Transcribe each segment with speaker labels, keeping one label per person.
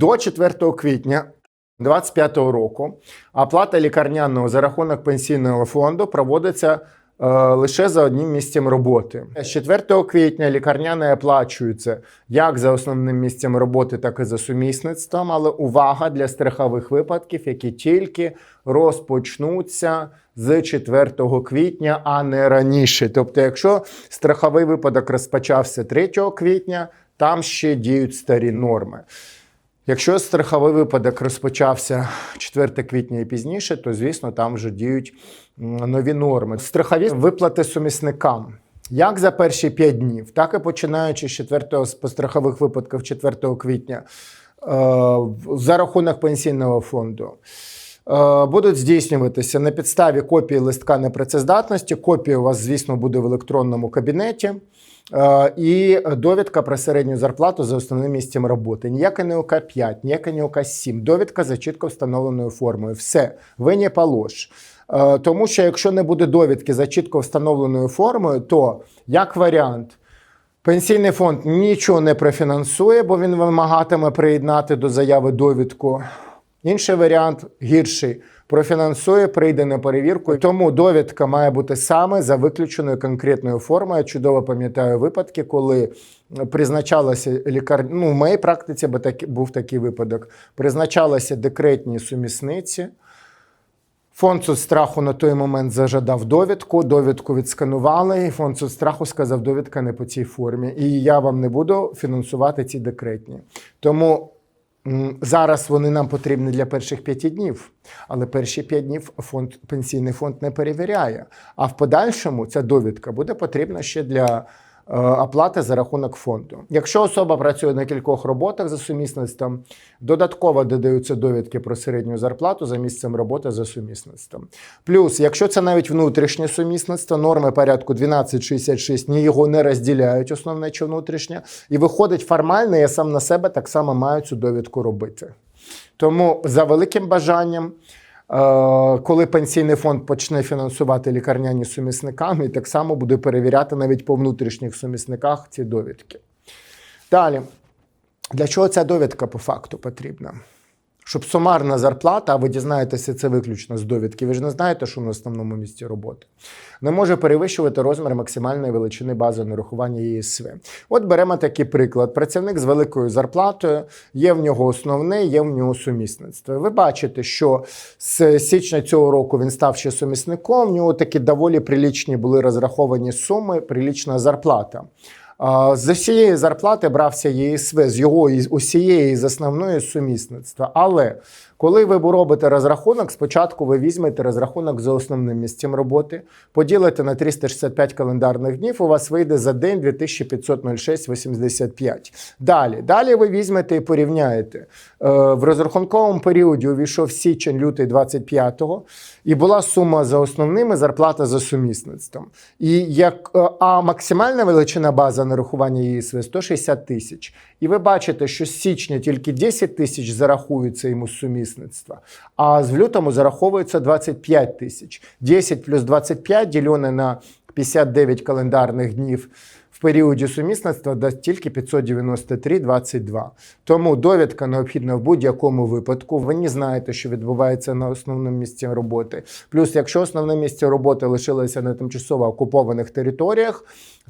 Speaker 1: До 4 квітня 2025 року оплата лікарняного за рахунок пенсійного фонду проводиться е, лише за одним місцем роботи. З 4 квітня лікарняне оплачується як за основним місцем роботи, так і за сумісництвом. Але увага для страхових випадків, які тільки розпочнуться з 4 квітня, а не раніше. Тобто, якщо страховий випадок розпочався 3 квітня, там ще діють старі норми. Якщо страховий випадок розпочався 4 квітня і пізніше, то звісно там вже діють нові норми. Страхові виплати сумісникам. Як за перші 5 днів, так і починаючи з 4 з страхових випадків 4 квітня е, за рахунок пенсійного фонду. Е, Будуть здійснюватися на підставі копії листка непрацездатності. Копія у вас, звісно, буде в електронному кабінеті. Е, І довідка про середню зарплату за основним місцем роботи. Ніяка не ОК 5, ніяка не ОК 7. Довідка за чітко встановленою формою. Все, ви не полож. Е, Тому що якщо не буде довідки за чітко встановленою формою, то як варіант. Пенсійний фонд нічого не профінансує, бо він вимагатиме приєднати до заяви довідку. Інший варіант гірший. Профінансує, прийде на перевірку. Тому довідка має бути саме за виключеною конкретною формою. Я чудово пам'ятаю випадки, коли призначалася лікар... Ну, в моїй практиці був такий випадок. Призначалися декретні сумісниці. Фонд соцстраху на той момент зажадав довідку, довідку відсканували, і фонд соцстраху сказав, довідка не по цій формі. І я вам не буду фінансувати ці декретні. Тому зараз вони нам потрібні для перших п'яти днів. Але перші п'ять днів фонд, пенсійний фонд не перевіряє. А в подальшому ця довідка буде потрібна ще для е, оплати за рахунок фонду. Якщо особа працює на кількох роботах за сумісництвом, додатково додаються довідки про середню зарплату за місцем роботи за сумісництвом. Плюс, якщо це навіть внутрішнє сумісництво, норми порядку 1266 ні його не розділяють, основне чи внутрішнє, і виходить формально, я сам на себе так само маю цю довідку робити. Тому за великим бажанням, коли пенсійний фонд почне фінансувати лікарняні сумісниками, і так само буде перевіряти навіть по внутрішніх сумісниках ці довідки. Далі, для чого ця довідка по факту потрібна? Щоб сумарна зарплата, а ви дізнаєтеся це виключно з довідки, ви ж не знаєте, що на основному місці роботи, не може перевищувати розмір максимальної величини бази нарахування ЄСВ. От беремо такий приклад. Працівник з великою зарплатою, є в нього основне, є в нього сумісництво. Ви бачите, що з січня цього року він став ще сумісником, в нього такі доволі прилічні були розраховані суми, прилічна зарплата. З усієї зарплати брався ЄСВ, з його із усієї з основної сумісництва. Але коли ви робите розрахунок, спочатку ви візьмете розрахунок за основним місцем роботи, поділите на 365 календарних днів, у вас вийде за день 2506,85. Далі, далі ви візьмете і порівняєте. Е, В розрахунковому періоді увійшов січень, лютий 25-го, і була сума за основним і зарплата за сумісництвом. І як, е, а максимальна величина база нарахування ЄСВ 160 тисяч. І ви бачите, що з січня тільки 10 тисяч зарахуються йому з сумісництва, а з лютому зараховується 25 тисяч. 10 плюс 25 ділене на 59 календарних днів в періоді сумісництва дасть тільки 593,22. Тому довідка необхідна в будь-якому випадку. Ви не знаєте, що відбувається на основному місці роботи. Плюс, якщо основне місце роботи лишилося на тимчасово окупованих територіях,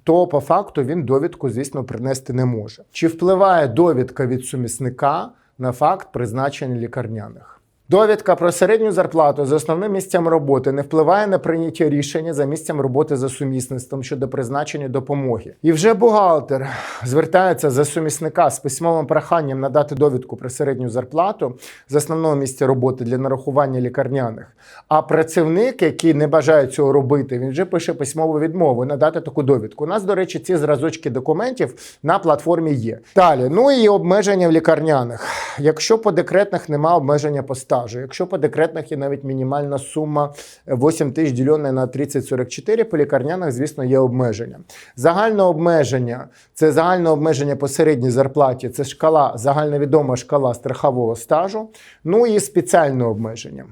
Speaker 1: то по факту він довідку, звісно, принести не може. Чи впливає довідка від сумісника на факт призначення лікарняних? Довідка про середню зарплату за основним місцем роботи не впливає на прийняття рішення за місцем роботи за сумісництвом щодо призначення допомоги. І вже бухгалтер звертається за сумісника з письмовим проханням надати довідку про середню зарплату з основного місця роботи для нарахування лікарняних. А працівник, який не бажає цього робити, він вже пише письмову відмову надати таку довідку. У нас, до речі, ці зразочки документів на платформі є. Далі, ну і обмеження в лікарняних. Якщо по декретних немає обмеження по стажу, якщо по декретних є навіть мінімальна сума 8 тисяч ділена на 30-44, по лікарняних, звісно, є обмеження. Загальне обмеження це загальне обмеження по середній зарплаті, це шкала, загальновідома шкала страхового стажу, ну і спеціальне обмеження.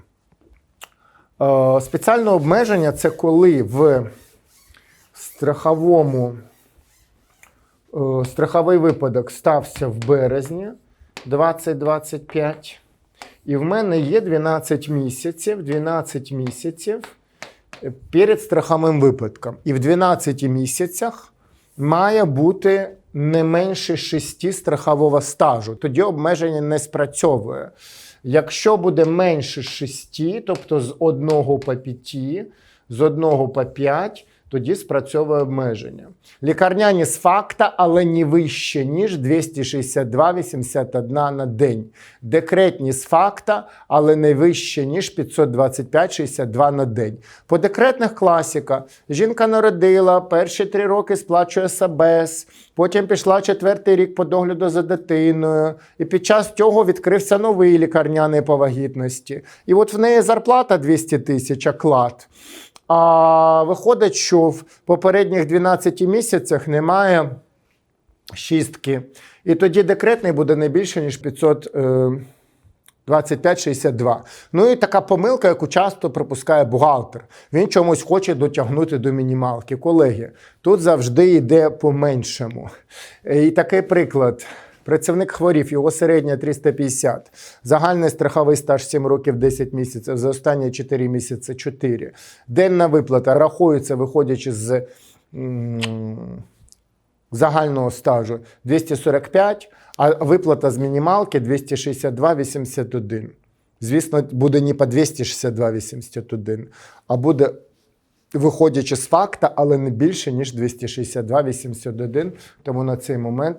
Speaker 1: Е, Спеціальне обмеження це коли в страховому е, страховий випадок стався в березні, 2025. І в мене є 12 місяців, 12 місяців перед страховим випадком. І в 12 місяцях має бути не менше 6 страхового стажу. Тоді обмеження не спрацьовує. Якщо буде менше 6, тобто з 1 по 5, з 1 по 5, тоді спрацьовує обмеження. Лікарняні з факта, але не вище, ніж 262,81 на день. Декретні з факта, але не вище, ніж 525,62 на день. По декретних класіка жінка народила, перші три роки сплачує САБЕС, потім пішла четвертий рік по догляду за дитиною, і під час цього відкрився новий лікарняний по вагітності. І от в неї зарплата 200 тисяч оклад. А виходить, що в попередніх 12 місяцях немає шістки. І тоді декретний буде не більше, ніж 500. Е, 25-62. Ну і така помилка, яку часто пропускає бухгалтер. Він чомусь хоче дотягнути до мінімалки. Колеги, тут завжди йде по-меншому. Е, І такий приклад. Працівник хворів, його середня 350. Загальний страховий стаж 7 років 10 місяців, за останні 4 місяці 4. Денна виплата рахується, виходячи з загального стажу 245, а виплата з мінімалки 262,81. Звісно, буде не по 262,81, а буде виходячи з факта, але не більше, ніж 262,81. Тому на цей момент,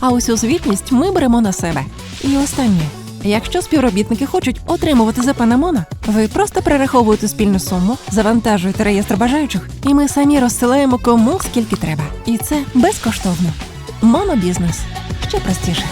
Speaker 2: А усю звітність ми беремо на себе. І останнє. Якщо співробітники хочуть отримувати ЗП на ви просто перераховуєте спільну суму, завантажуєте реєстр бажаючих, і ми самі розсилаємо кому скільки треба. І це безкоштовно. Монобізнес ще простіше.